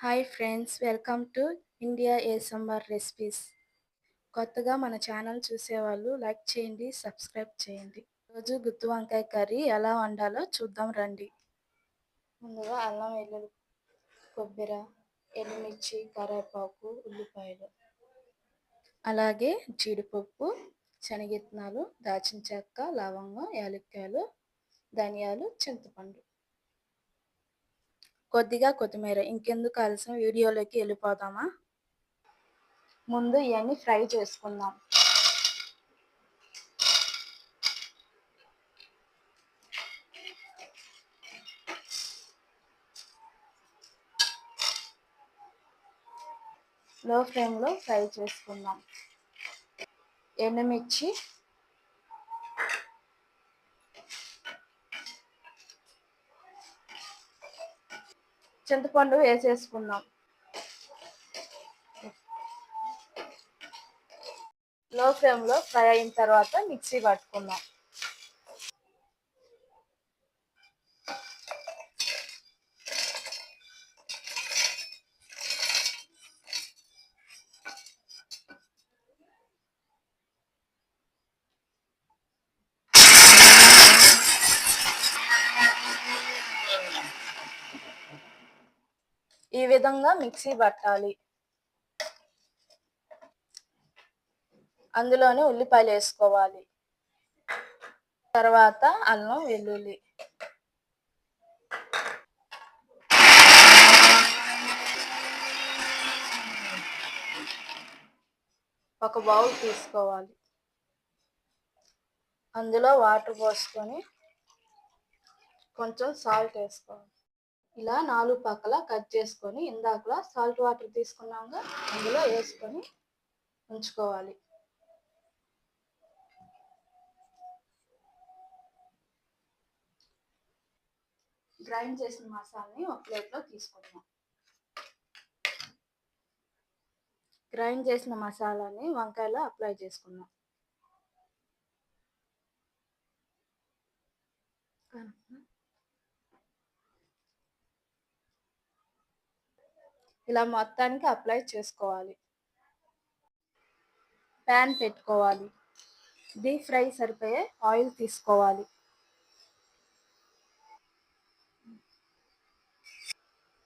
Hi friends welcome to India ఏసంబార్ recipes. కొత్తగా మన channel చూసేవాళ్ళు లైక్ చేయండి సబ్స్క్రైబ్ చేయండి. రోజు గుత్తి వంకాయ కర్రీ ఎలా వండాలో చూద్దాం రండి. ముందుగా అల్లం వెల్లుల్లి కొబ్బరి ఎండుమిర్చి కరివేపాకు ఉల్లిపాయలు. అలాగే జీడిపప్పు శనగిత్తనాలు దాచిన చెక్క లవంగం యాలక్కాయలు ధనియాలు చింతపండు. కొద్దిగా కొత్తిమీర ఇంకెందుకు ఆలస్యం? వీడియోలోకి వెళ్ళిపోదామా? ముందు ఇవన్నీ ఫ్రై చేసుకుందాం. లో ఫ్లేమ్లో ఫ్రై చేసుకుందాం. ఎండుమిర్చి చింతపండు వేసేసుకుందాం. లో ఫ్లేమ్లో ఫ్రై అయిన తర్వాత మిక్సీ పట్టుకుందాం. ఈ విధంగా మిక్సీ పట్టాలి. అందులోనే ఉల్లిపాయలు వేసుకోవాలి. తర్వాత అల్లం వెల్లుల్లి. ఒక బౌల్ తీసుకోవాలి. అందులో వాటర్ పోసుకొని కొంచెం సాల్ట్ వేసుకోవాలి. ఇలా నాలుగు పక్కల కట్ చేసుకొని ఇందాకలా సాల్ట్ వాటర్ తీసుకున్నాక అందులో వేసుకొని ఉంచుకోవాలి. గ్రైండ్ చేసిన మసాలని ఒక ప్లేట్లో తీసుకుందాం. గ్రైండ్ చేసిన మసాలాని వంకాయలో అప్లై చేసుకుందాం. ఇలా మొత్తానికి అప్లై చేసుకోవాలి. ప్యాన్ పెట్టుకోవాలి. డీప్ ఫ్రై సరిపోయే ఆయిల్ తీసుకోవాలి.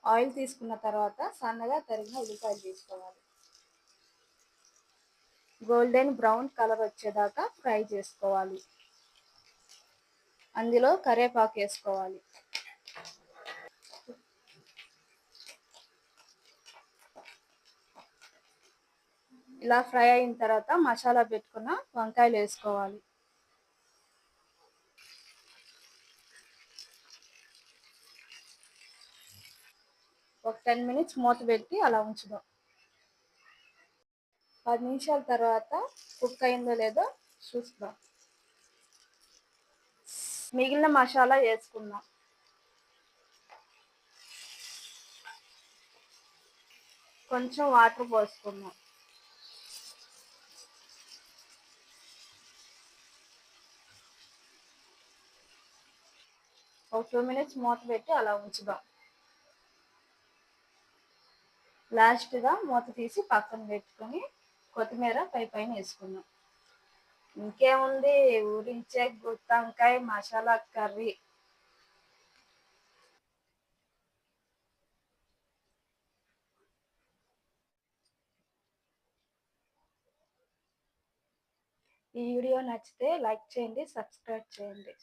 ఆయిల్ తీసుకున్న తర్వాత సన్నగా తరిగిన ఉల్లిపాయలు తీసుకోవాలి. గోల్డెన్ బ్రౌన్ కలర్ వచ్చేదాకా ఫ్రై చేసుకోవాలి. అందులో కరివేపాకు వేసుకోవాలి. ఇలా ఫ్రై అయిన తర్వాత మసాలా పెట్టుకున్న వంకాయలు వేసుకోవాలి. ఒక టెన్ మినిట్స్ మూత పెట్టి అలా ఉంచుదాం. పది నిమిషాల తర్వాత కుక్ అయిందో లేదో చూసుకుందాం. మిగిలిన మసాలా వేసుకుందాం. కొంచెం వాటర్ పోసుకుందాం. ఒక టూ మినిట్స్ మూత పెట్టి అలా ఉంచుదాం. లాస్ట్గా మూత తీసి పక్కన పెట్టుకొని కొత్తిమీర పై పైన వేసుకుందాం. ఇంకేముంది? ఊరించే గుత్తంకాయ మసాలా కర్రీ. ఈ వీడియో నచ్చితే లైక్ చేయండి సబ్స్క్రైబ్ చేయండి.